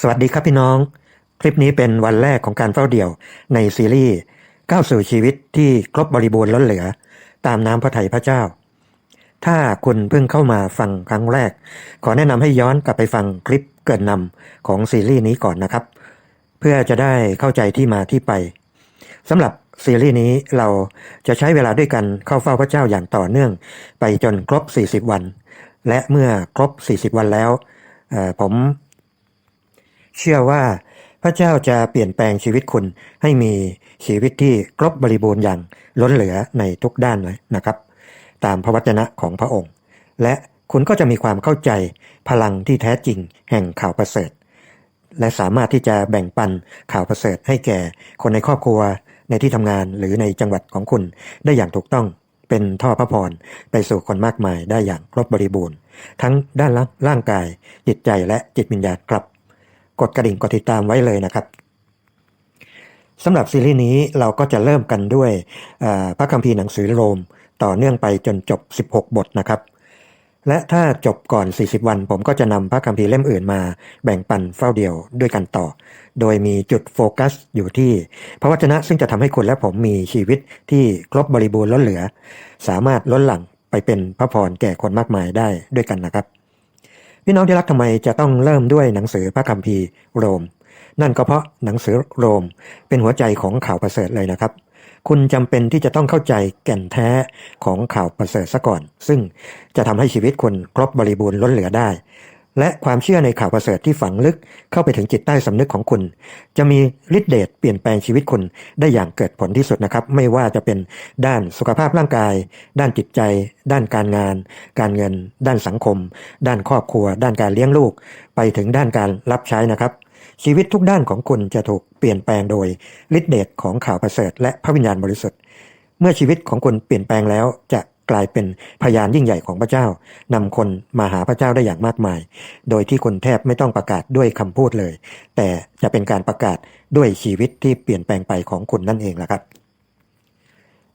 สวัสดีครับพี่น้อง คลิปนี้เป็นวันแรกของการเฝ้าเดี่ยวในซีรีส์ก้าวสู่ชีวิตที่ครบบริบูรณ์ล้นเหลือ ตามน้ำพระทัยพระเจ้า ถ้าคุณเพิ่งเข้ามาฟังครั้งแรก ขอแนะนำให้ย้อนกลับไปฟังคลิปเกินนำของซีรีส์นี้ก่อนนะครับ เพื่อจะได้เข้าใจที่มาที่ไปสำหรับซีรีส์นี้เราจะใช้เวลาด้วยกันเข้าเฝ้าพระเจ้าอย่างต่อเนื่อง ไปจนครบ 40 วัน และเมื่อครบ 40 วันแล้วผม เชื่อว่าพระเจ้าจะเปลี่ยนแปลงชีวิตคุณให้มีชีวิตที่ครบบริบูรณ์อย่างล้นเหลือในทุกด้านเลยนะครับ ตามพระวจนะของพระองค์ และคุณก็จะมีความเข้าใจพลังที่แท้จริงแห่งข่าวประเสริฐ และสามารถที่จะแบ่งปันข่าวประเสริฐให้แก่คนในครอบครัวในที่ทำงานหรือในจังหวัดของคุณได้อย่างถูกต้องเป็นท่อพระพรไปสู่คนมากมายได้อย่างครบบริบูรณ์ ทั้งด้านร่างกายจิตใจและจิตวิญญาณครับ กดกระดิ่งกดติดตามไว้เลยนะครับสำหรับซีรีส์นี้เราก็จะเริ่มกันด้วยพระคัมภีร์หนังสือโรม ต่อเนื่องไปจนจบ 16 บทนะครับ และถ้าจบก่อน 40 วัน ผมก็จะนำพระคัมภีร์เล่มอื่นมาแบ่งปันเฝ้าเดียวด้วยกันต่อ โดยมีจุดโฟกัสอยู่ที่พระวจนะซึ่งจะทำให้คุณและผมมีชีวิตที่ครบบริบูรณ์ล้นเหลือ สามารถล้นหลังไปเป็นพระพรแก่คนมากมายได้ด้วยกันนะครับ พี่น้องที่รักทำไมจะต้องเริ่มด้วยหนังสือพระคัมภีร์โรม นั่นก็เพราะหนังสือโรมเป็นหัวใจของข่าวประเสริฐเลยนะครับ คุณจำเป็นที่จะต้องเข้าใจแก่นแท้ของข่าวประเสริฐซะก่อน ซึ่งจะทำให้ชีวิตคุณครบบริบูรณ์ล้นเหลือได้ และความเชื่อในข่าวประเสริฐที่ฝังลึกเข้าไปถึงจิตใต้สำนึกของคุณ จะมีฤทธิเดชเปลี่ยนแปลงชีวิตคุณได้อย่างเกิดผลที่สุดนะครับ ไม่ว่าจะเป็นด้านสุขภาพร่างกาย ด้านจิตใจ ด้านการงาน การเงิน ด้านสังคม ด้านครอบครัว ด้านการเลี้ยงลูก ไปถึงด้านการรับใช้นะครับ ชีวิตทุกด้านของคุณจะถูกเปลี่ยนแปลงโดยฤทธิเดชของข่าวประเสริฐและพระวิญญาณบริสุทธิ์ เมื่อชีวิตของคุณเปลี่ยนแปลงแล้วจะ กลายเป็นพยานยิ่งใหญ่ของพระเจ้านำคนมาหาพระเจ้าได้อย่างมากมาย โดยที่คุณแทบไม่ต้องประกาศด้วยคำพูดเลย แต่จะเป็นการประกาศด้วยชีวิตที่เปลี่ยนแปลงไปของคุณนั่นเองละครับ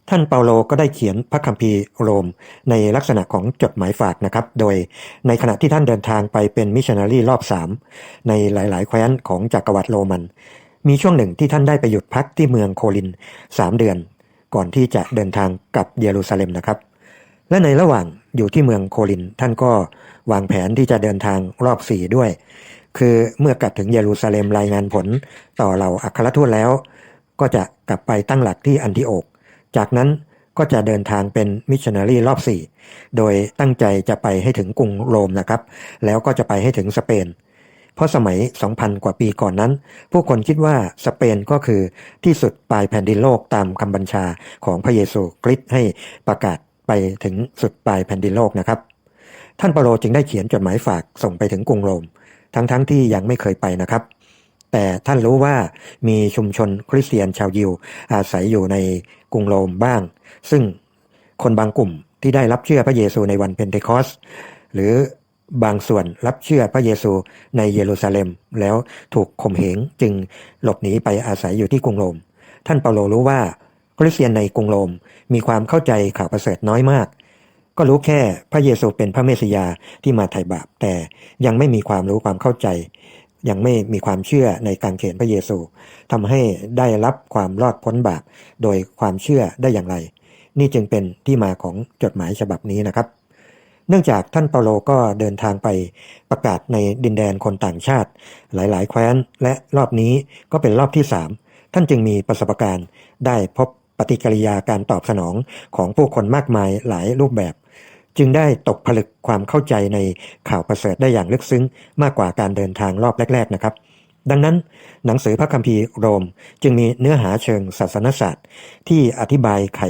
ท่านเปาโลก็ได้เขียนพระคัมภีร์โรม ในลักษณะของจดหมายฝากนะครับ โดยในขณะที่ท่านเดินทางไปเป็นมิชชันนารีรอบสามในหลาย ๆ แคว้นของจักรวรรดิโรมัน มีช่วงหนึ่งที่ท่านได้ไปหยุดพักที่เมืองโคลินสามเดือน ก่อนที่จะเดินทางกลับเยรูซาเล็มนะครับ และในระหว่างอยู่ที่เมืองโคลิน ท่านก็วางแผนที่จะเดินทางรอบสี่ด้วย คือเมื่อกลับถึงเยรูซาเล็มรายงานผลต่อเหล่าอัครทูตแล้ว ก็จะกลับไปตั้งหลักที่อันทิโอก จากนั้นก็จะเดินทางเป็นมิชชันนารีรอบสี่โดยตั้งใจจะไปให้ถึงกรุงโรมนะครับ แล้วก็จะไปให้ถึงสเปน เพราะสมัย 2,000 กว่าปีก่อนนั้น ผู้คนคิดว่าสเปนก็คือที่สุดปลายแผ่นดินโลกตามคำบัญชาของพระเยซูคริสต์ให้ประกาศ ไปถึงสุดปลายแผ่นดินโลกนะครับ ท่านเปาโลจึงได้เขียนจดหมายฝากส่งไปถึงกรุงโรม ทั้งๆทที่ยังไม่เคยไปนะครับ แต่ท่านรู้ว่ามีชุมชนคริสเตียนชาวยิว อาศัยอยู่ในกรุงโรมบ้าง ซึ่งคนบางกลุ่มที่ได้รับเชื่อพระเยซูในวันเพนเทคอสหรือบางส่วนรับเชื่อพระเยซูในเยรูซาเล็ม แล้วถูกข่มเหงจึงหลบหนีไปอาศัยอยู่ที่กรุงโรม ท่านเปาโลรู้ว่า คริสเตียนในกรุงโรมมีความเข้าใจข่าวประเสริฐน้อยมาก ก็รู้แค่พระเยซูเป็นพระเมสสิยาที่มาไถ่บาป แต่ยังไม่มีความรู้ความเข้าใจ ยังไม่มีความเชื่อในการเขียนพระเยซูทำให้ได้รับความรอดพ้นบาปโดยความเชื่อได้อย่างไร นี่จึงเป็นที่มาของจดหมายฉบับนี้นะครับ เนื่องจากท่านเปาโลก็เดินทางไปประกาศในดินแดนคนต่างชาติ หลาย ๆ แคว้นและรอบนี้ก็เป็นรอบที่สามท่านจึงมีประสบการณ์ได้พบ ฏิกิริยาการตอบสนองของผู้คนมากมายหลายรูปแบบ จึงได้ตกผลึกความเข้าใจในข่าวประเสริฐได้อย่างลึกซึ้ง มากกว่าการเดินทางรอบแรก ๆนะครับ ดังนั้น หนังสือพระคัมภีร์โรม จึงมีเนื้อหาเชิงศาสนศาสตร์ ที่อธิบายไข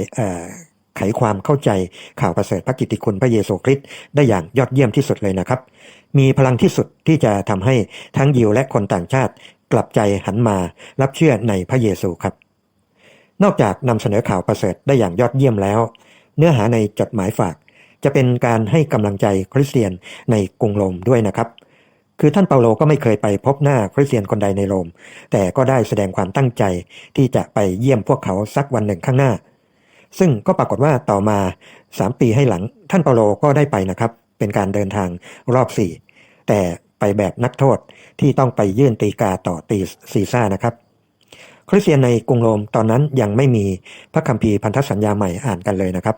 ไขความเข้าใจข่าวประเสริฐพระกิตติคุณพระเยซูคริสต์ได้อย่างยอดเยี่ยมที่สุดเลยนะครับ มีพลังที่สุดที่จะทำให้ทั้งยิวและคนต่างชาติกลับใจหันมารับเชื่อในพระเยซูครับ นอกจากนำเสนอข่าวประเสริฐได้อย่างยอดเยี่ยมแล้ว เนื้อหาในจดหมายฝาก จะเป็นการให้กำลังใจคริสเตียนในกรุงโรมด้วยนะครับ คือท่านเปาโลก็ไม่เคยไปพบหน้าคริสเตียนคนใดในโรม แต่ก็ได้แสดงความตั้งใจที่จะไปเยี่ยมพวกเขาสักวันหนึ่งข้างหน้า ซึ่งก็ปรากฏว่าต่อมา 3 ปีให้หลัง ท่านเปาโลก็ได้ไปนะครับ เป็นการเดินทางรอบ 4 แต่ไปแบบนักโทษที่ต้องไปยื่นตีกาต่อตีซีซ่านะครับ ริสเตียนในกรุงโรมตอนนั้นยังไม่มีพระคัมภีร์พันธสัญญาใหม่อ่านกันเลยนะครับ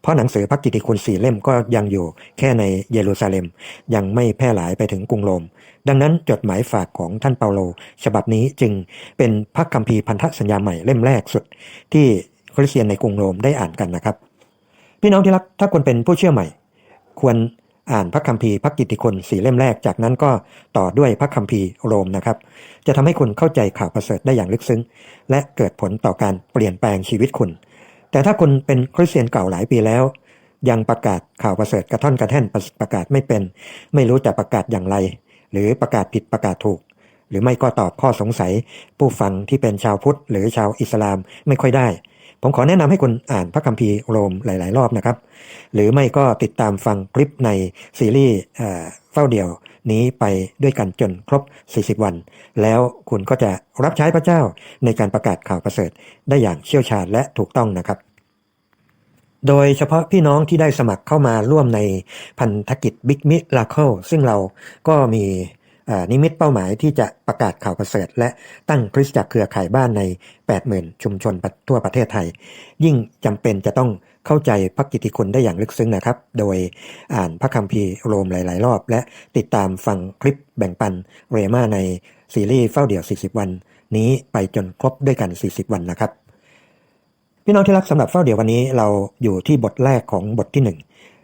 เพราะหนังสือพระกิตติคุณสี่เล่มก็ยังอยู่แค่ในเยรูซาเล็ม ยังไม่แพร่หลายไปถึงกรุงโรม ดังนั้นจดหมายฝากของท่านเปาโล ฉบับนี้จึงเป็นพระคัมภีร์พันธสัญญาใหม่เล่มแรกสุด ที่คริสเตียนในกรุงโรมได้อ่านกันนะครับ พี่น้องที่รักถ้าคุณเป็นผู้เชื่อใหม่ ควร อ่านพระคัมภีร์พระกิตติคุณสี่เล่มแรกจากนั้นก็ต่อด้วยพระคัมภีร์โรมนะครับ จะทำให้คุณเข้าใจข่าวประเสริฐได้อย่างลึกซึ้ง และเกิดผลต่อการเปลี่ยนแปลงชีวิตคุณ แต่ถ้าคุณเป็นคริสเตียนเก่าหลายปีแล้ว ยังประกาศข่าวประเสริฐกระท่อนกระแท่นประประกาศไม่เป็น ไม่รู้จะประกาศอย่างไร หรือประกาศผิดประกาศถูก หรือไม่ก็ตอบข้อสงสัย ผู้ฟังที่เป็นชาวพุทธหรือชาวอิสลามไม่ค่อยได้ ผมขอแนะนำให้คุณอ่านพระคัมภีร์โรมหลาย ๆ รอบนะครับ หรือไม่ก็ติดตามฟังคลิปในซีรีส์เฝ้าเดี่ยวนี้ไปด้วยกันจนครบ 40 วัน แล้วคุณก็จะรับใช้พระเจ้าในการประกาศข่าวประเสริฐ ได้อย่างเชี่ยวชาญและถูกต้องนะครับ โดยเฉพาะพี่น้องที่ได้สมัครเข้ามาร่วมในพันธกิจ Big Miracle ซึ่งเราก็มี นิมิตเป้าหมายที่จะประกาศข่าวประเสริฐ และตั้งคริสตจักรเครือข่ายบ้านใน 80,000 ชุมชนทั่วประเทศไทย ยิ่งจำเป็นจะต้องเข้าใจพระกิติคุณได้อย่างลึกซึ้งนะครับ โดยอ่านพระคัมภีร์โรมหลาย ๆ รอบ และติดตามฟังคลิปแบ่งปันเรมาในซีรีส์เฝ้าเดี่ยว 40 วัน นี้ไปจนครบด้วยกัน 40 วันนะครับ พี่น้องที่รักสำหรับเฝ้าเดี่ยววันนี้เราอยู่ที่บทแรกของบทที่หนึ่ง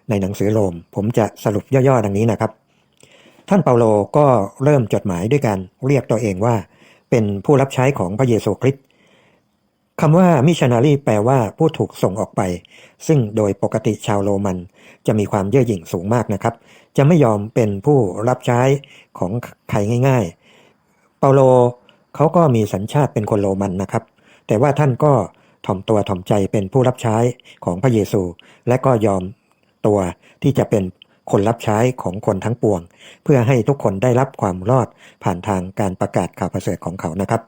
ในหนังสือโรม ผมจะสรุปย่อ ๆ ดังนี้นะครับ ท่านเปาโลก็เริ่มจดหมายด้วยการเรียกตัวเองว่า เป็นผู้รับใช้ของพระเยซูคริสต์คำว่ามิชชันนารีแปลว่าผู้ถูกส่งออกไป ซึ่งโดยปกติชาวโรมัน จะมีความเย่อหยิ่งสูงมากนะครับ จะไม่ยอมเป็นผู้รับใช้ของใครง่าย ๆ เปาโลเขาก็มีสัญชาติเป็นคนโรมันนะครับ แต่ว่าท่านก็ถ่อมตัวถ่อมใจเป็นผู้รับใช้ของพระเยซู และก็ยอมตัวที่จะเป็น คนรับใช้ของคนทั้งปวง เพื่อให้ทุกคนได้รับความรอดผ่านทางการประกาศข่าวประเสริฐของเขานะครับ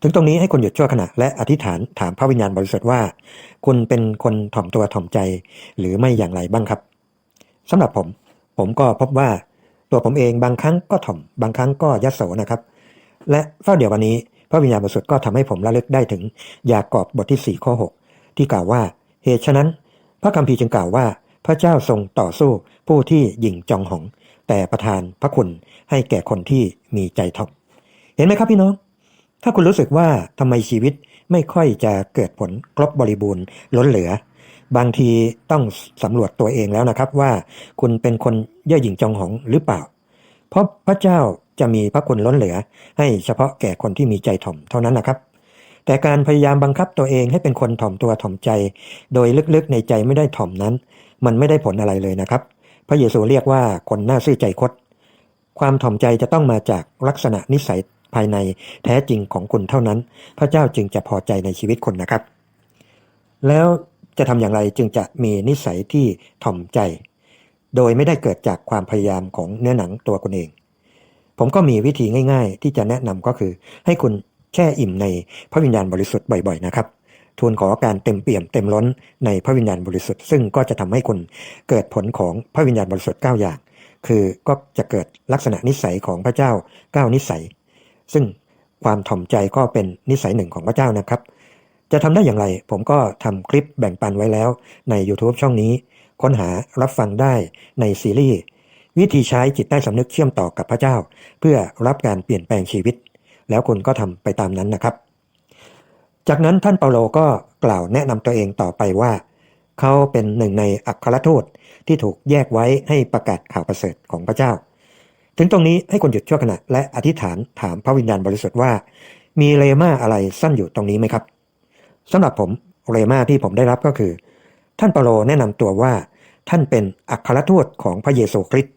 ถึงตรงนี้ให้คุณหยุดชั่วขณะและอธิษฐานถามพระวิญญาณบริสุทธิ์ว่า คุณเป็นคนถ่อมตัวถ่อมใจ หรือไม่อย่างไรบ้างครับสำหรับผม ผมก็พบว่าตัวผมเองบางครั้งก็ถ่อม บางครั้งก็ยัดโสนะครับ และเฝ้าเดี๋ยววันนี้พระวิญญาณบริสุทธิ์ก็ทำให้ผมระลึกได้ถึงยากอบบทที่4ข้อ6ที่กล่าวว่าเหตุฉะนั้น พระคัมภีร์จึงกล่าวว่า พระเจ้าทรงต่อสู้ผู้ที่หยิ่งจองหอง แต่ประทานพระคุณให้แก่คนที่มีใจถ่อมเห็นไหมครับพี่น้อง ถ้าคุณรู้สึกว่าทำไมชีวิตไม่ค่อยจะเกิดผลครบบริบูรณ์ล้นเหลือ บางทีต้องสำรวจตัวเองแล้วนะครับว่าคุณเป็นคนเย่อหยิ่งจองหองหรือเปล่า เพราะพระเจ้าจะมีพระคุณล้นเหลือ ให้เฉพาะแก่คนที่มีใจถ่อมเท่านั้นนะครับ แต่การพยายามบังคับตัวเองให้เป็นคนถ่อมตัวถ่อมใจ โดยลึกๆในใจไม่ได้ถ่อมนั้น มันไม่ได้ผลอะไรเลยนะครับ พระเยซูเรียกว่าคนหน้าซื่อใจคด ความถ่อมใจจะต้องมาจากลักษณะนิสัยภายในแท้จริงของคุณเท่านั้น พระเจ้าจึงจะพอใจในชีวิตคุณนะครับ แล้วจะทำอย่างไรจึงจะมีนิสัยที่ถ่อมใจ โดยไม่ได้เกิดจากความพยายามของเนื้อหนังตัวคุณเอง ผมก็มีวิธีง่าย ๆ ที่จะแนะนำก็คือ ให้คุณแช่อิ่มในพระวิญญาณบริสุทธิ์บ่อย ๆ นะครับ ทูลขอการเต็มเปี่ยมเต็มล้นในพระวิญญาณบริสุทธิ์ซึ่งก็จะทำให้คุณเกิดผลของพระวิญญาณบริสุทธิ์9อย่าง คือก็จะเกิดลักษณะนิสัยของพระเจ้า 9 นิสัย ซึ่งความถ่อมใจก็เป็นนิสัยหนึ่งของพระเจ้านะครับ จะทำได้อย่างไร ผมก็ทำคลิปแบ่งปันไว้แล้วใน YouTube ช่องนี้ ค้นหารับฟังได้ในซีรีส์วิธีใช้จิตใต้สำนึกเชื่อมต่อกับพระเจ้า เพื่อรับการเปลี่ยนแปลงชีวิต แล้วคุณก็ทำไปตามนั้นนะครับ จากนั้นท่านเปาโลก็กล่าวแนะนำตัวเองต่อไปว่า เขาเป็นหนึ่งในอัครทูตที่ถูกแยกไว้ให้ประกาศข่าวประเสริฐของพระเจ้า ถึงตรงนี้ให้คุณหยุดชั่วขณะและอธิษฐานถามพระวิญญาณบริสุทธิ์ว่า มีเลมาอะไรซ่อนอยู่ตรงนี้ไหมครับสำหรับผมเลมาที่ผมได้รับก็คือ ท่านเปาโลแนะนำตัวว่า ท่านเป็นอัครทูตของพระเยซูคริสต์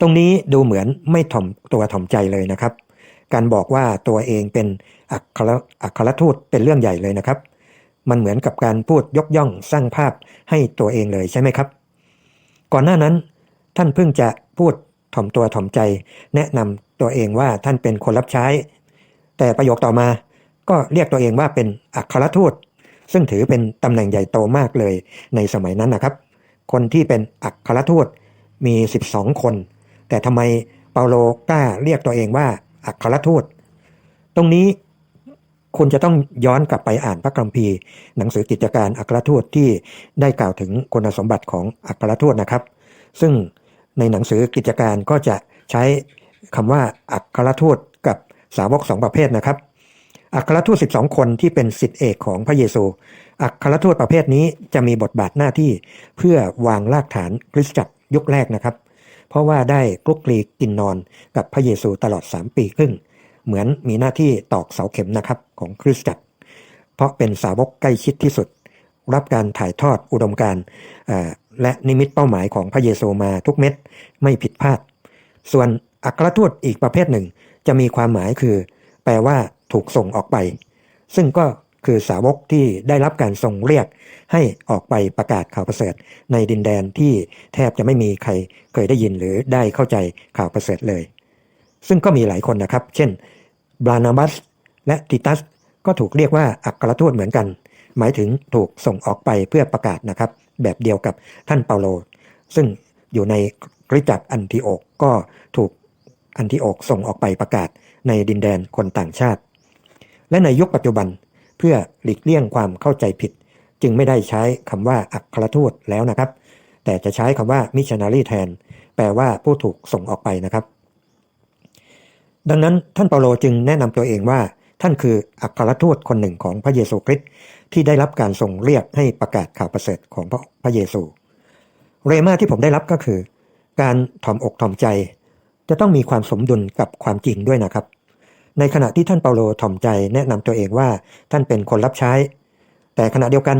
ตรงนี้ดูเหมือนไม่ถ่อมตัวถ่อมใจเลยนะครับ การบอกว่าตัวเองเป็นอัครอัครทูตเป็นเรื่องใหญ่เลยนะครับ มันเหมือนกับการพูดยกย่องสร้างภาพให้ตัวเองเลยใช่ไหมครับ ก่อนหน้านั้น ท่านเพิ่งจะพูดถ่อมตัวถ่อมใจ แนะนำตัวเองว่าท่านเป็นคนรับใช้ แต่ประโยคต่อมาก็เรียกตัวเองว่าเป็นอัครทูต ซึ่งถือเป็นตำแหน่งใหญ่โตมากเลยในสมัยนั้นนะครับ คนที่เป็นอัครทูตมี 12 คน แต่ทำไมเปาโลกล้าเรียกตัวเองว่า อัครทูต ตรงนี้คุณจะต้องย้อนกลับไปอ่านพระคัมภีร์ หนังสือกิจการอัครทูตที่ได้กล่าวถึงคุณสมบัติของอัครทูตนะครับ ซึ่งในหนังสือกิจการก็จะใช้คำว่าอัครทูตกับสาวกสองประเภทนะครับ อัครทูต 12 คนที่เป็นสิทธิเอกของพระเยซู อัครทูตประเภทนี้จะมีบทบาทหน้าที่เพื่อวางรากฐานคริสตจักรยุคแรกนะครับ เพราะว่าได้คลุกคลีกินนอนกับพระเยซูตลอด 3 ปีครึ่ง เหมือนมีหน้าที่ตอกเสาเข็มนะครับของคริสตจักร เพราะเป็นสาวกใกล้ชิดที่สุด รับการถ่ายทอดอุดมการณ์และนิมิตเป้าหมายของพระเยซูมาทุกเม็ดไม่ผิดพลาด ส่วนอัครทูตอีกประเภทหนึ่ง จะมีความหมายคือ แปลว่าถูกส่งออกไป ซึ่งก็ คือสาวกที่ได้รับการส่งเรียกให้ออกไปประกาศข่าวประเสริฐ ในดินแดนที่แทบจะไม่มีใครเคยได้ยินหรือได้เข้าใจข่าวประเสริฐเลย ซึ่งก็มีหลายคนนะครับ เช่นบรานาบัสและติตัสก็ถูกเรียกว่าอัครทูตเหมือนกัน หมายถึงถูกส่งออกไปเพื่อประกาศนะครับ แบบเดียวกับท่านเปาโล ซึ่งอยู่ในคริจักอันทิโอกก็ถูกอันทิโอกส่งออกไปประกาศในดินแดนคนต่างชาติ และในยุคปัจจุบัน เพื่อหลีกเลี่ยงความเข้าใจผิด จึงไม่ได้ใช้คำว่าอัครทูตแล้วนะครับ แต่จะใช้คำว่ามิชชันนารีแทน แปลว่าผู้ถูกส่งออกไปนะครับ ดังนั้นท่านเปาโลจึงแนะนำตัวเองว่าท่านคืออัครทูตคนหนึ่งของพระเยซูคริสต์ที่ได้รับการส่งเรียกให้ประกาศข่าวประเสริฐของพระพระเยซู เรมาที่ผมได้รับก็คือ การถ่อมอกถ่อมใจ จะต้องมีความสมดุลกับความจริงด้วยนะครับ ในขณะที่ท่านเปาโลถ่อมใจแนะนำตัวเองว่าท่านเป็นคนรับใช้ แต่ขณะเดียวกัน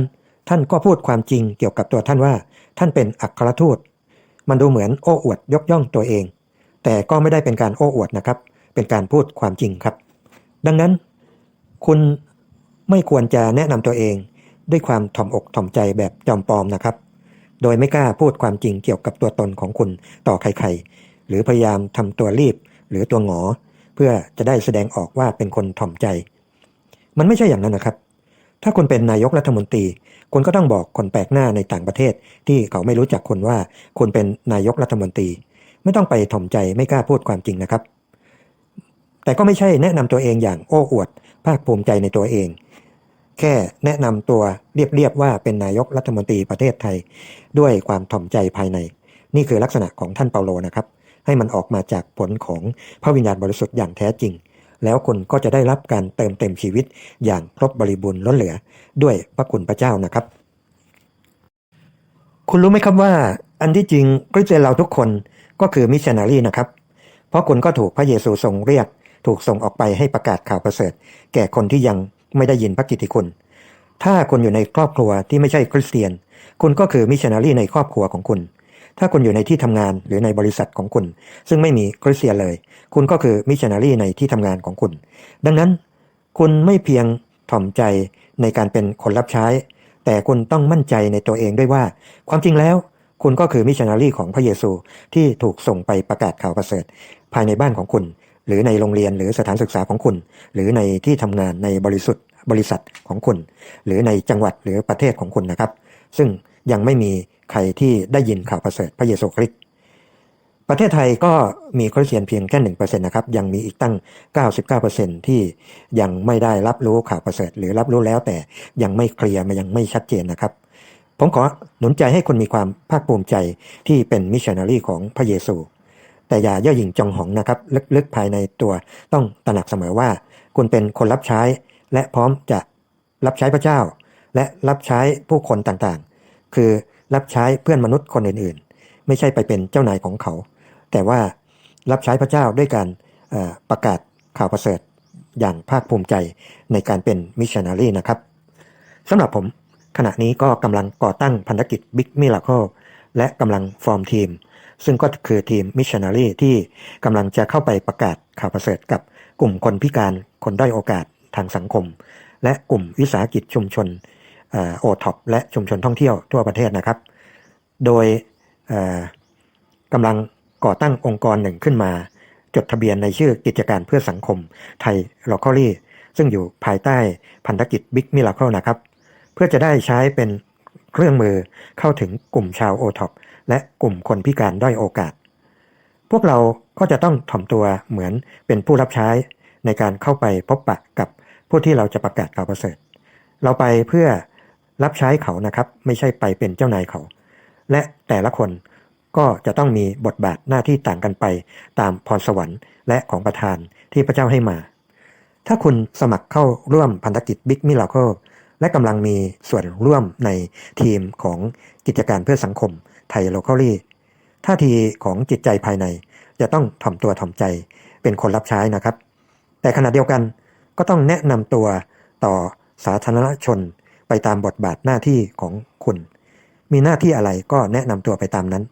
ท่านก็พูดความจริงเกี่ยวกับตัวท่านว่า ท่านเป็นอัครทูต มันดูเหมือนโอ้อวดยกย่องตัวเอง แต่ก็ไม่ได้เป็นการโอ้อวดนะครับ เป็นการพูดความจริงครับ ดังนั้น คุณไม่ควรจะแนะนำตัวเอง ด้วยความถ่อมอกถ่อมใจแบบจอมปลอมนะครับ โดยไม่กล้าพูดความจริงเกี่ยวกับตัวตนของคุณต่อใครๆหรือพยายามทำตัวรีบหรือตัวหงอ เพื่อจะได้แสดงออกว่าเป็นคนถ่อมใจ มันไม่ใช่อย่างนั้นนะครับ ถ้าคุณเป็นนายกรัฐมนตรีคุณก็ต้องบอกคนแปลกหน้าในต่างประเทศ ที่เขาไม่รู้จักคุณว่าคุณเป็นนายกรัฐมนตรี ไม่ต้องไปถ่อมใจไม่กล้าพูดความจริงนะครับ แต่ก็ไม่ใช่แนะนำตัวเองอย่างโอ้อวด ภาคภูมิใจในตัวเอง แค่แนะนำตัวเรียบๆว่าเป็นนายกรัฐมนตรีประเทศไทย ด้วยความถ่อมใจภายใน นี่คือลักษณะของท่านเปาโลนะครับ ให้มันออกมาจากผลของพระวิญญาณบริสุทธิ์อย่างแท้จริง แล้วคุณก็จะได้รับการเติมเต็มชีวิตอย่างครบบริบูรณ์ล้นเหลือ ด้วยพระคุณพระเจ้านะครับ คุณรู้ไหมครับว่า อันที่จริงคริสเตียนเราทุกคนก็คือมิชชันนารีนะครับ เพราะคุณก็ถูกพระเยซูทรงเรียก ถูกส่งออกไปให้ประกาศข่าวประเสริฐ แก่คนที่ยังไม่ได้ยินพระกิตติคุณ ถ้าคุณอยู่ในครอบครัวที่ไม่ใช่คริสเตียน คุณก็คือมิชชันนารีในครอบครัวของคุณ ถ้าคุณอยู่ในที่ทำงานหรือในบริษัทของคุณ ซึ่งไม่มีคริสเตียนเลย คุณก็คือมิชชันนารีในที่ทำงานของคุณ ดังนั้น คุณไม่เพียงถ่อมใจในการเป็นคนรับใช้ แต่คุณต้องมั่นใจในตัวเองด้วยว่า ความจริงแล้ว คุณก็คือมิชชันนารีของพระเยซูที่ถูกส่งไปประกาศข่าวประเสริฐ ภายในบ้านของคุณ หรือในโรงเรียนหรือสถานศึกษาของคุณ หรือในที่ทำงานในบริสุทธิ์บริษัทของคุณ หรือในจังหวัดหรือประเทศของคุณนะครับ ซึ่ง ยังไม่มีใครที่ได้ยินข่าวประเสริฐพระเยซูคริสต์ประเทศไทยก็มีคริสเตียนเพียงแค่หนึ่งเปอร์เซ็นต์นะครับ ยังมีอีกตั้ง 99%ที่ยังไม่ได้รับรู้ข่าวประเสริฐ หรือรับรู้แล้วแต่ยังไม่เคลียร์มันยังไม่ชัดเจนนะครับ ผมขอหนุนใจให้คุณมีความภาคภูมิใจที่เป็นมิชชันนารีของพระเยซู แต่อย่าย่อหยิ่งจองหองนะครับลึกๆภายในตัวต้องตระหนักเสมอว่า คุณเป็นคนรับใช้และพร้อมจะรับใช้พระเจ้า และรับใช้ผู้คนต่าง คือรับใช้เพื่อนมนุษย์คนอื่นๆ ไม่ใช่ไปเป็นเจ้านายของเขา แต่ว่ารับใช้พระเจ้าด้วยการประกาศข่าวประเสริฐอย่างภาคภูมิใจในการเป็นมิชชันนารีนะครับสำหรับผมขณะนี้ก็กำลังก่อตั้งพันธกิจ Big Miracle และกำลังฟอร์มทีม ซึ่งก็คือทีมมิชชันนารีที่กำลังจะเข้าไปประกาศข่าวประเสริฐกับกลุ่มคนพิการคนด้อยโอกาสทางสังคม และกลุ่มวิสาหกิจชุมชน โอท็อปและชุมชนท่องเที่ยวทั่วประเทศนะครับ โดยกำลังก่อตั้งองค์กรหนึ่งขึ้นมา จดทะเบียนในชื่อกิจการเพื่อสังคมไทย l o c a l y ซึ่งอยู่ภายใต้พันธกิจ Big Miracle นะครับ เพื่อจะได้ใช้เป็นเครื่องมือเข้าถึงกลุ่มชาวโอท็อปและกลุ่มคนพิการด้อยโอกาส พวกเราก็จะต้องถ่อมตัวเหมือนเป็นผู้รับใช้ในการเข้าไปพบปะกับผู้ที่เราจะประกาศข่าวประเสริฐ เราไปเพื่อ รับใช้เขานะครับ ไม่ใช่ไปเป็นเจ้านายเขา และแต่ละคนก็จะต้องมีบทบาทหน้าที่ต่างกันไป ตามพรสวรรค์และของประทานที่พระเจ้าให้มา ถ้าคุณสมัครเข้าร่วมพันธกิจ Big Miracle และกำลังมีส่วนร่วมในทีมของกิจการเพื่อสังคมไทยโลเคอลี่ท่าทีของจิตใจภายใน จะต้องถ่อมตัวถ่อมใจเป็นคนรับใช้นะครับ แต่ขณะเดียวกันก็ต้องแนะนำตัวต่อสาธารณชน ไปตามบทบาทหน้าที่ของคุณ มีหน้าที่อะไรก็แนะนำตัวไปตามนั้น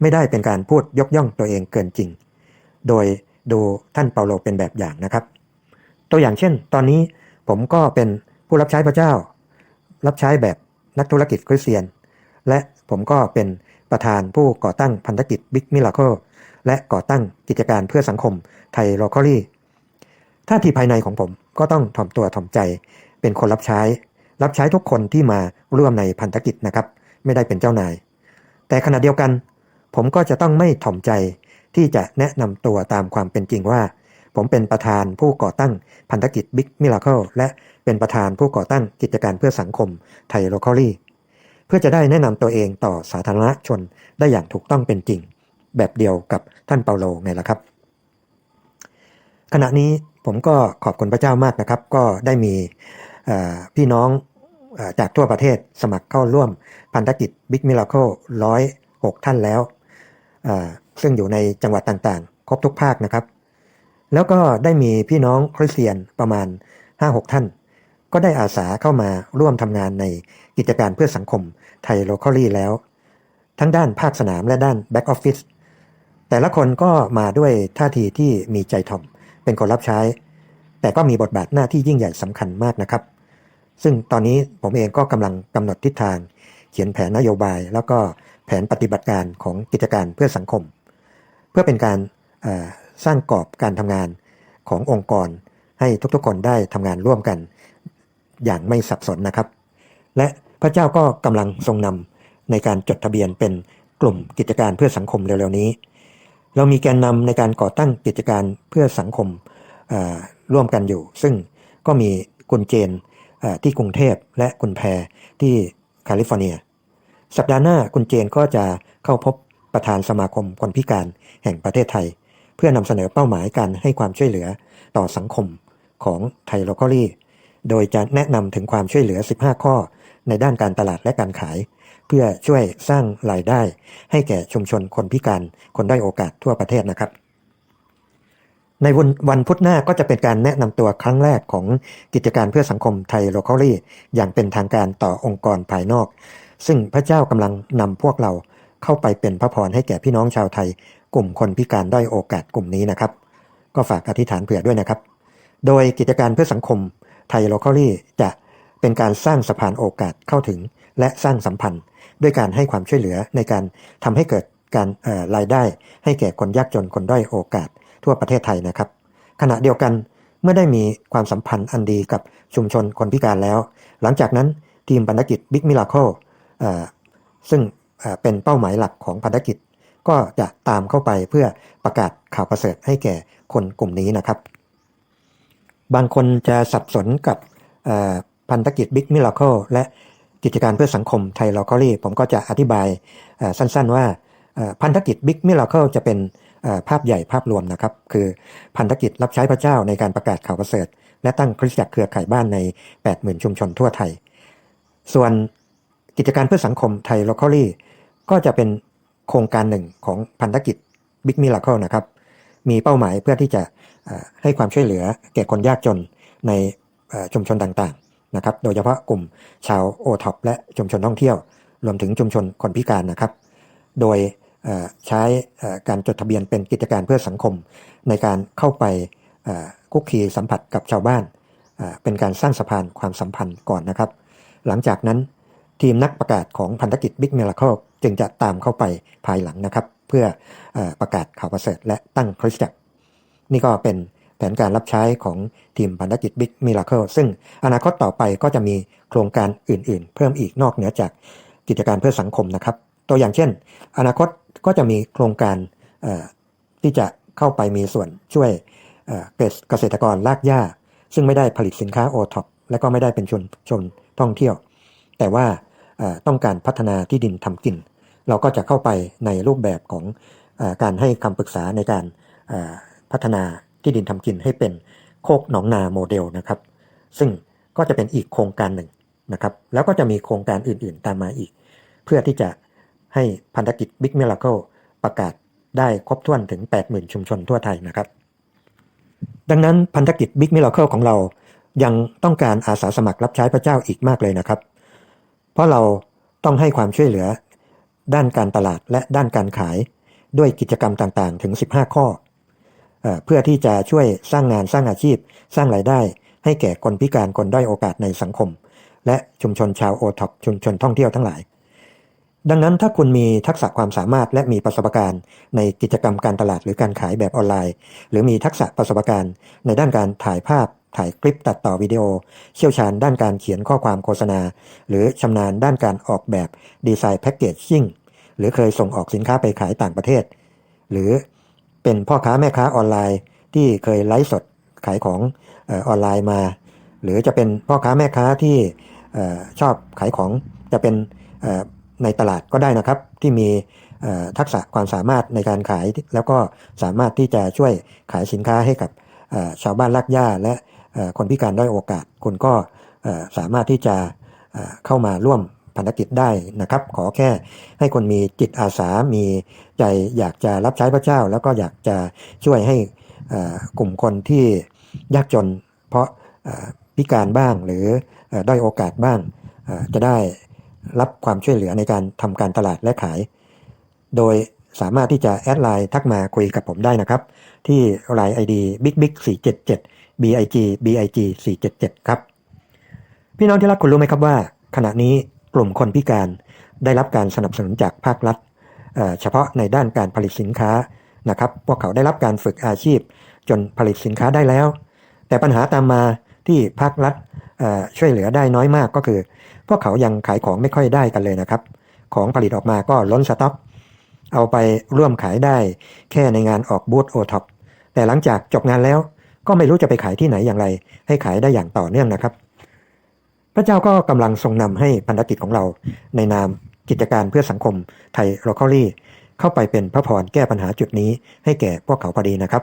ไม่ได้เป็นการพูดยกย่องตัวเองเกินจริง โดยดูท่านเปาโลเป็นแบบอย่างนะครับ ตัวอย่างเช่น ตอนนี้ผมก็เป็นผู้รับใช้พระเจ้า รับใช้แบบนักธุรกิจคริสเตียน และผมก็เป็นประธานผู้ก่อตั้งพันธกิจ Big Miracle และก่อตั้งกิจการเพื่อสังคมไทยโลคอลี่ท่าทีภายในของผมก็ต้องถ่อมตัวถ่อมใจเป็นคนรับใช้ รับใช้ทุกคนที่มาร่วมในพันธกิจนะครับ ไม่ได้เป็นเจ้านาย แต่ขณะเดียวกัน ผมก็จะต้องไม่ถ่อมใจที่จะแนะนำตัวตามความเป็นจริงว่า ผมเป็นประธานผู้ก่อตั้งพันธกิจ Big Miracle และเป็นประธานผู้ก่อตั้งกิจการเพื่อสังคมไทยโลคอลี่เพื่อจะได้แนะนำตัวเองต่อสาธารณชนได้อย่างถูกต้องเป็นจริง แบบเดียวกับท่านเปาโลไงล่ะครับ ขณะนี้ผมก็ขอบคุณพระเจ้ามากนะครับ ก็ได้มีพี่น้อง จากทั่วประเทศสมัครเข้าร่วมพันธกิจ Big Miracle ร้อยหกท่านแล้ว ซึ่งอยู่ในจังหวัดต่างๆ ครบทุกภาคนะครับ แล้วก็ได้มีพี่น้องคริสเตียนประมาณ 5-6 ท่าน ก็ได้อาสาเข้ามาร่วมทำงานในกิจการเพื่อสังคมไทยโลคอลี่แล้ว ทั้งด้านภาคสนามและด้านแบ็กออฟฟิศแต่ละคนก็มาด้วยท่าทีที่มีใจถ่อม เป็นคนรับใช้ แต่ก็มีบทบาทหน้าที่ยิ่งใหญ่สำคัญมากนะครับ ซึ่งตอนนี้ผมเองก็กำลังกำหนดทิศทาง เขียนแผนนโยบาย แล้วก็แผนปฏิบัติการของกิจการเพื่อสังคม เพื่อเป็นการสร้างกรอบการทำงานขององค์กร ให้ทุกๆคนได้ทำงานร่วมกัน อย่างไม่สับสนนะครับ และพระเจ้าก็กำลังทรงนำในการจดทะเบียนเป็นกลุ่มกิจการเพื่อสังคมเร็วๆนี้ เรามีแกนนำในการก่อตั้งกิจการเพื่อสังคมร่วมกันอยู่ ซึ่งก็มีคุณเจน ที่กรุงเทพและคุณแพรที่แคลิฟอร์เนีย สัปดาห์หน้าคุณเจนก็จะเข้าพบประธานสมาคมคนพิการแห่งประเทศไทย เพื่อนำเสนอเป้าหมายการให้ความช่วยเหลือต่อสังคมของไทยโลคอลี่ โดยจะแนะนำถึงความช่วยเหลือ 15 ข้อ ในด้านการตลาดและการขาย เพื่อช่วยสร้างรายได้ ให้แก่ชุมชนคนพิการคนได้โอกาสทั่วประเทศนะครับ ในวันวันพุธหน้าก็จะเป็นการแนะนำตัวครั้งแรกของกิจการเพื่อสังคมไทยโลเคอลี่อย่างเป็นทางการต่อองค์กรภายนอก ซึ่งพระเจ้ากำลังนำพวกเราเข้าไปเป็นพระพรให้แก่พี่น้องชาวไทย กลุ่มคนพิการได้โอกาสกลุ่มนี้นะครับ ก็ฝากอธิษฐานเผื่อด้วยนะครับ โดยกิจการเพื่อสังคมไทยโลเคอลี่จะเป็นการสร้างสะพานโอกาสเข้าถึง และสร้างสัมพันธ์ ด้วยการให้ความช่วยเหลือในการทำให้เกิดการรายได้ให้แก่คนยากจนคนด้อยโอกาส ทั่วประเทศไทยนะครับ ขณะเดียวกันเมื่อได้มีความสัมพันธ์อันดีกับชุมชนคนพิการแล้ว หลังจากนั้นทีมพันธกิจ Big Miracle ซึ่งเป็นเป้าหมายหลักของพันธกิจ ก็จะตามเข้าไปเพื่อประกาศข่าวประเสริฐให้แก่คนกลุ่มนี้นะครับ บางคนจะสับสนกับพันธกิจ Big Miracle และกิจการเพื่อสังคมไทยลอคอรี่ผมก็จะอธิบายสั้นๆว่าพันธกิจ Big Miracle จะเป็น ภาพใหญ่ภาพรวมนะครับ คือพันธกิจรับใช้พระเจ้าในการประกาศข่าวประเสริฐ และตั้งคริสตจักรเครือข่ายบ้านใน 80,000 ชุมชนทั่วไทย ส่วนกิจการเพื่อสังคมไทยลอคอรี่ก็จะเป็นโครงการหนึ่งของพันธกิจ Big Miracle นะครับ มีเป้าหมายเพื่อที่จะให้ความช่วยเหลือแก่คนยากจนในชุมชนต่างๆนะครับ โดยเฉพาะกลุ่มชาวโอท็อปและชุมชนท่องเที่ยว รวมถึงชุมชนคนพิการนะครับ โดย ใช้การจดทะเบียนเป็นกิจการเพื่อสังคม ในการเข้าไปคุกคีสัมผัสกับชาวบ้าน เป็นการสร้างสะพานความสัมพันธ์ก่อนนะครับ หลังจากนั้นทีมนักประกาศของพันธกิจ Big Miracle จึงจะตามเข้าไปภายหลังนะครับ เพื่ออประกาศข่าวประเสริฐและตั้งคริสตจักรนี่ก็เป็นแผนการรับใช้ของทีมพันธกิจ Big Miracle ซึ่งอนาคตต่อไปก็จะมีโครงการอื่นๆ เพิ่มอีกนอกเหนือจากกิจการเพื่อสังคมนะครับ ตัวอย่างเช่น อนาคตก็จะมีโครงการที่จะเข้าไปมีส่วนช่วยเกษตรกรลากหญ้า ซึ่งไม่ได้ผลิตสินค้าโอท็อปและก็ไม่ได้เป็นชนชนท่องเที่ยว แต่ว่าต้องการพัฒนาที่ดินทำกิน เราก็จะเข้าไปในรูปแบบของอการให้คำปรึกษาในการพัฒนาที่ดินทำกินให้เป็นโคกหนองนาโมเดลนะครับ ซึ่งก็จะเป็นอีกโครงการหนึ่งนะครับ แล้วก็จะมีโครงการอื่นๆ ตามมาอีก เพื่อที่จะ ให้พันธกิจ Big Miracle ประกาศได้ครบถ้วนถึง 80,000 ชุมชนทั่วไทยนะครับ ดังนั้นพันธกิจ Big Miracle ของเรายังต้องการอาสาสมัครรับใช้พระเจ้าอีกมากเลยนะครับ เพราะเราต้องให้ความช่วยเหลือ ด้านการตลาดและด้านการขายด้วยกิจกรรมต่างๆ ถึง 15 ข้อเอ่อเพื่อที่จะช่วยสร้างงานสร้างอาชีพ สร้างรายได้ ให้แก่คนพิการคนด้อยโอกาสในสังคม และชุมชนชาวโอท็อปชุมชนท่องเที่ยวทั้งหลาย ดังนั้นถ้าคุณมีทักษะความสามารถและมีประสบการณ์ในกิจกรรมการตลาดหรือการขายแบบออนไลน์ หรือมีทักษะประสบการณ์ ในด้านการถ่ายภาพ ถ่ายคลิปตัดต่อวิดีโอ เชี่ยวชาญด้านการเขียนข้อความโฆษณา หรือชำนาญด้านการออกแบบดีไซน์แพ็กเกจจิ้งหรือเคยส่งออกสินค้าไปขายต่างประเทศ หรือเป็นพ่อค้าแม่ค้าออนไลน์ ที่เคยไลฟ์สดขายของออนไลน์มา หรือจะเป็นพ่อค้าแม่ค้าที่ชอบขายของจะเป็น ในตลาดก็ได้นะครับ ที่มีทักษะความสามารถในการขาย แล้วก็สามารถที่จะช่วยขายสินค้าให้กับชาวบ้านลากหญ้าและคนพิการด้อยโอกาส คุณก็สามารถที่จะเข้ามาร่วมพันธกิจได้นะครับ ขอแค่ให้คนมีจิตอาสา มีใจอยากจะรับใช้พระเจ้า แล้วก็อยากจะช่วยให้กลุ่มคนที่ยากจน เพราะพิการบ้างหรือเอ่อด้อยโอกาสบ้างจะได้ รับความช่วยเหลือในการทำการตลาดและขาย โดยสามารถที่จะแอดไลน์ทักมาคุยกับผมได้นะครับ ที่ไลน์ ID big big 477 big big 477ครับ พี่น้องที่รักคุณรู้ไหมครับว่า ขณะนี้กลุ่มคนพิการได้รับการสนับสนุนจากภาครัฐเเฉพาะในด้านการผลิตสินค้านะครับ พวกเขาได้รับการฝึกอาชีพ จนผลิตสินค้าได้แล้ว แต่ปัญหาตามมาที่ภาครัฐช่วยเหลือได้น้อยมากก็คือ พวกเขายังขายของไม่ค่อยได้กันเลยนะครับ ของผลิตออกมาก็ล้นสต็อก เอาไปร่วมขายได้แค่ในงานออกบูธโอท็อปแต่หลังจากจบงานแล้วก็ไม่รู้จะไปขายที่ไหนอย่างไร ให้ขายได้อย่างต่อเนื่องนะครับ พระเจ้าก็กำลังทรงนำให้พันธกิจของเรา ในนามกิจการเพื่อสังคมไทยโรคอลี่เข้าไปเป็นพระพรแก้ปัญหาจุดนี้ให้แก่พวกเขาพอดีนะครับ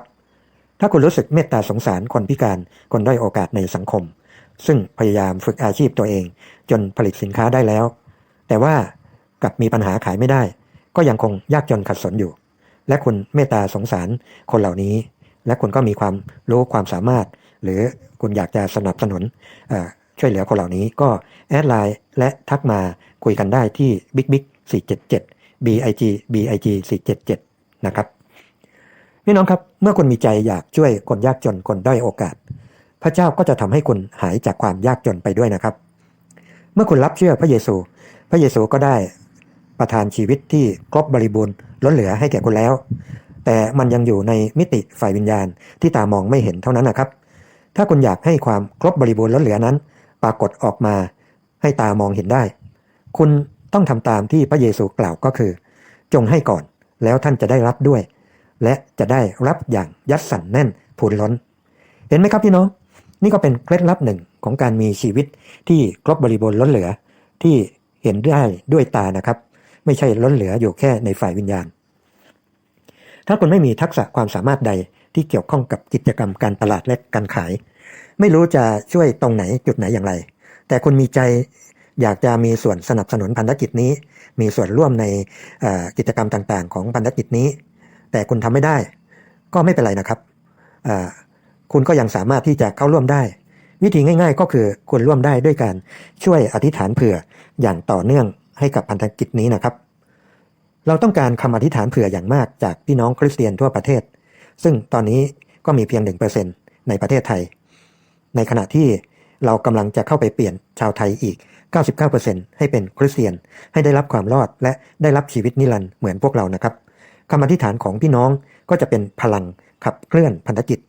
ถ้าคุณรู้สึกเมตตาสงสารคนพิการคนด้อยโอกาสในสังคม ซึ่งพยายามฝึกอาชีพตัวเอง จนผลิตสินค้าได้แล้ว แต่ว่ากลับมีปัญหาขายไม่ได้ ก็ยังคงยากจนขัดสนอยู่ และคุณเมตตาสงสารคนเหล่านี้ และคุณก็มีความรู้ความสามารถ หรือคุณอยากจะสนับสนุนช่วยเหลือคนเหล่านี้ก็แอดไลน์และทักมาคุยกันได้ที่ big big 477 big big 477นะครับพี่น้องครับ เมื่อคุณมีใจอยากช่วยคนยากจนคนด้อยโอกาส พระเจ้าก็จะทำให้คุณหายจากความยากจนไปด้วยนะครับ เมื่อคุณรับเชื่อพระเยซู พระเยซูก็ได้ประทานชีวิตที่ครบบริบูรณ์ล้นเหลือให้แก่คุณแล้ว แต่มันยังอยู่ในมิติฝ่ายวิญญาณที่ตามองไม่เห็นเท่านั้นนะครับ ถ้าคุณอยากให้ความครบบริบูรณ์ล้นเหลือนั้น ปรากฏออกมาให้ตามองเห็นได้ คุณต้องทำตามที่พระเยซูกล่าวก็คือ จงให้ก่อนแล้วท่านจะได้รับด้วย และจะได้รับอย่างยัดสันแน่นพูนล้น เห็นไหมครับพี่น้อง นี่ก็เป็นเคล็ดลับหนึ่งของการมีชีวิตที่ครบบริบูรณ์ล้นเหลือที่เห็นได้ด้วยตานะครับ ไม่ใช่ล้นเหลืออยู่แค่ในฝ่ายวิญญาณ ถ้าคุณไม่มีทักษะความสามารถใดที่เกี่ยวข้องกับกิจกรรมการตลาดและการขาย ไม่รู้จะช่วยตรงไหนจุดไหนอย่างไร แต่คุณมีใจอยากจะมีส่วนสนับสนุนพันธกิจนี้ มีส่วนร่วมในกิจกรรมต่างๆ ของพันธกิจนี้ แต่คุณทำไม่ได้ ก็ไม่เป็นไรนะครับ คุณก็ยังสามารถที่จะเข้าร่วมได้ วิธีง่าย ๆ ก็คือคุณร่วมได้ด้วยการช่วยอธิษฐานเผื่ออย่างต่อเนื่องให้กับพันธกิจนี้นะครับ เราต้องการคำอธิษฐานเผื่ออย่างมากจากพี่น้องคริสเตียนทั่วประเทศ ซึ่งตอนนี้ก็มีเพียง 1%ในประเทศไทย ในขณะที่เรากำลังจะเข้าไปเปลี่ยนชาวไทยอีก 99%ให้เป็นคริสเตียน ให้ได้รับความรอดและได้รับชีวิตนิรันดร์เหมือนพวกเรานะครับคำอธิษฐานของพี่น้องก็จะเป็นพลังขับเคลื่อนพันธกิจ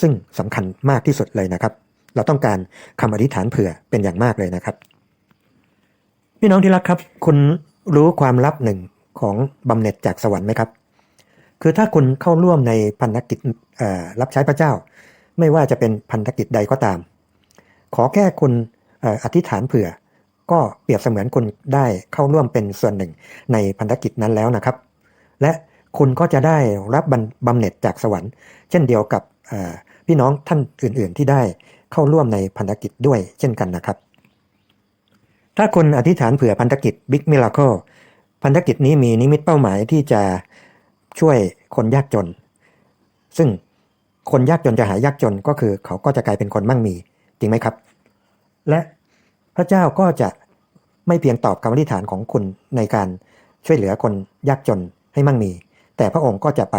ซึ่งสำคัญมากที่สุดเลยนะครับ เราต้องการคำอธิษฐานเผื่อเป็นอย่างมากเลยนะครับ พี่น้องที่รักครับ คุณรู้ความลับหนึ่งของบำเหน็จจากสวรรค์ไหมครับ คือถ้าคุณเข้าร่วมในพันธกิจรับใช้พระเจ้า ไม่ว่าจะเป็นพันธกิจใดก็ตาม ขอแค่คุณอออธิษฐานเผื่อ ก็เปรียบเสมือนคุณได้เข้าร่วมเป็นส่วนหนึ่งในพันธกิจนั้นแล้วนะครับ และคุณก็จะได้รับบำเหน็จจากสวรรค์ เช่นเดียวกับ พี่น้องท่านอื่นๆที่ได้เข้าร่วมในพันธกิจด้วยเช่นกันนะครับ ถ้าคุณอธิษฐานเผื่อพันธกิจ Big Miracle พันธกิจนี้มีนิมิตเป้าหมายที่จะช่วยคนยากจน ซึ่งคนยากจนจะหายยากจนก็คือ เขาก็จะกลายเป็นคนมั่งมีจริงไหมครับ และพระเจ้าก็จะไม่เพียงตอบคำอธิษฐานของคุณในการช่วยเหลือคนยากจนให้มั่งมี แต่พระองค์ก็จะไป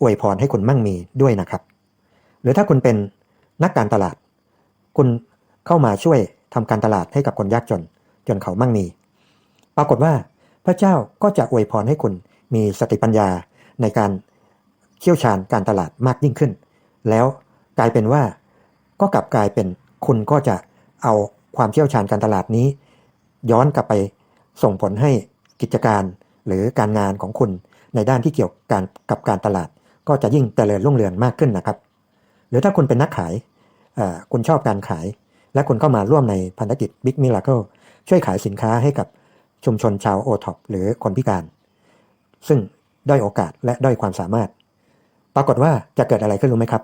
อวยพรให้คุณมั่งมีด้วยนะครับ รือถ้าคุณเป็นนักการตลาด คุณเข้ามาช่วยทำการตลาดให้กับคนยากจน จนเขามั่งมี ปรากฏว่าพระเจ้าก็จะอวยพรให้คุณมีสติปัญญาในการเชี่ยวชาญการตลาดมากยิ่งขึ้น แล้วกลายเป็นว่าก็กลับกลายเป็นคุณก็จะเอาความเชี่ยวชาญการตลาดนี้ ย้อนกลับไปส่งผลให้กิจการหรือการงานของคุณในด้านที่เกี่ยวกันกับการตลาด ก็จะยิ่งเจริญรุ่งเรืองมากขึ้นนะครับ หรือถ้าคุณเป็นนักขายคุณชอบการขาย และคุณเข้ามาร่วมในพันธกิจ Big Miracle ช่วยขายสินค้าให้กับชุมชนชาวโอท็อปหรือคนพิการ ซึ่งด้อยโอกาสและด้อยความสามารถ ปรากฏว่าจะเกิดอะไรขึ้นรู้ไหมครับ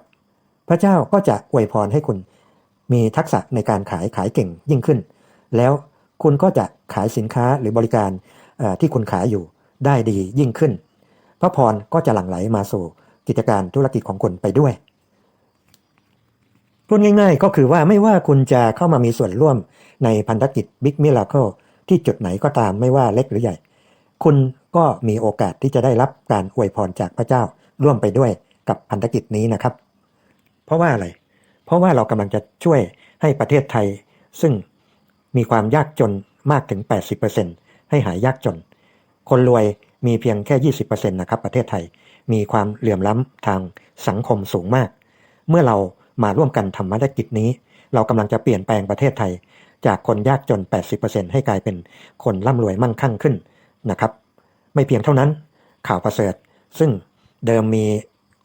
พระเจ้าก็จะอวยพรให้คุณมีทักษะในการขายขายเก่งยิ่งขึ้น แล้วคุณก็จะขายสินค้าหรือบริการที่คุณขายอยู่ได้ดียิ่งขึ้น พระพรก็จะหลั่งไหลมาสู่กิจการธุรกิจของคุณไปด้วย พูดง่ายๆ ก็คือว่าไม่ว่าคุณจะเข้ามามีส่วนร่วมในพันธกิจ Big Miracle ที่จุดไหนก็ตามไม่ว่าเล็กหรือใหญ่ คุณก็มีโอกาสที่จะได้รับการอวยพรจากพระเจ้าร่วมไปด้วยกับพันธกิจนี้นะครับ เพราะว่าอะไร เพราะว่าเรากำลังจะช่วยให้ประเทศไทย ซึ่งมีความยากจนมากถึง 80%ให้หายยากจน คนรวยมีเพียงแค่ 20%นะครับประเทศไทยมีความเหลื่อมล้ำทางสังคมสูงมาก เมื่อเรา มาร่วมกันทำภารกิจนี้ เรากำลังจะเปลี่ยนแปลงประเทศไทย จากคนยากจน 80%ให้กลายเป็นคนร่ำรวยมั่งคั่งขึ้นนะครับ ไม่เพียงเท่านั้น ข่าวประเสริฐ ซึ่งเดิมมี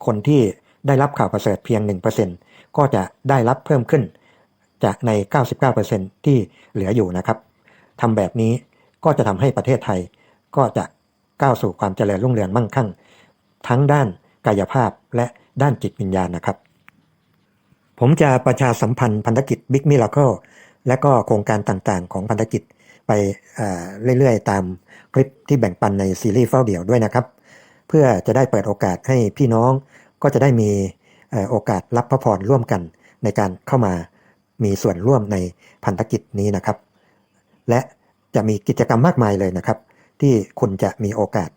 คนที่ได้รับข่าวประเสริฐเพียง 1%ก็จะได้รับเพิ่มขึ้น จากใน 99%ที่เหลืออยู่นะครับทำแบบนี้ก็จะทำให้ประเทศไทย ก็จะก้าวสู่ความเจริญรุ่งเรืองมั่งคั่ง ทั้งด้านกายภาพและด้านจิตวิญญาณนะครับ ผมจะประชาสัมพันธ์พันธกิจ Big Miracle และก็โครงการต่างๆ ของพันธกิจไปเรื่อยๆ ตามคลิปที่แบ่งปันในซีรีส์เฝ้าเดี่ยวด้วยนะครับ เพื่อจะได้เปิดโอกาสให้พี่น้องก็จะได้มีโอกาสรับพระพรร่วมกันในการเข้ามามีส่วนร่วมในพันธกิจนี้นะครับ และจะมีกิจกรรมมากมายเลยนะครับ ที่คุณจะมีโอกาส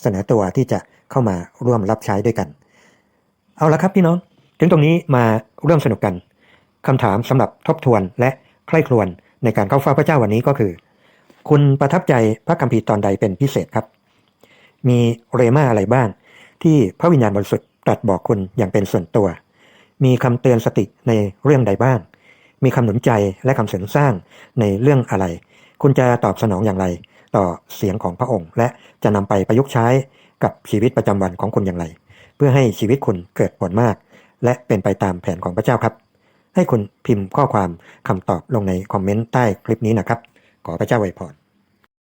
เสนอตัวที่จะเข้ามาร่วมรับใช้ด้วยกัน เอาละครับพี่น้อง ถึงตรงนี้มาเริ่มสนุกกันคำถามสำหรับทบทวนและใคร่ครวญในการเข้าเฝ้าพระเจ้าวันนี้ก็คือ คุณประทับใจพระคัมภีร์ตอนใดเป็นพิเศษครับ มีเรมาอะไรบ้าง ที่พระวิญญาณบริสุทธิ์ตรัสบอกคุณอย่างเป็นส่วนตัว มีคำเตือนสติในเรื่องใดบ้าง มีคำหนุนใจและคำเสริมสร้างในเรื่องอะไร คุณจะตอบสนองอย่างไร ต่อเสียงของพระองค์ และจะนำไปประยุกต์ใช้กับชีวิตประจำวันของคุณอย่างไร เพื่อให้ชีวิตคุณเกิดผลมาก และเป็นไปตามแผนของพระเจ้าครับ ให้คุณพิมพ์ข้อความคำตอบลงในคอมเมนต์ใต้คลิปนี้นะครับ ขอพระเจ้าอวยพร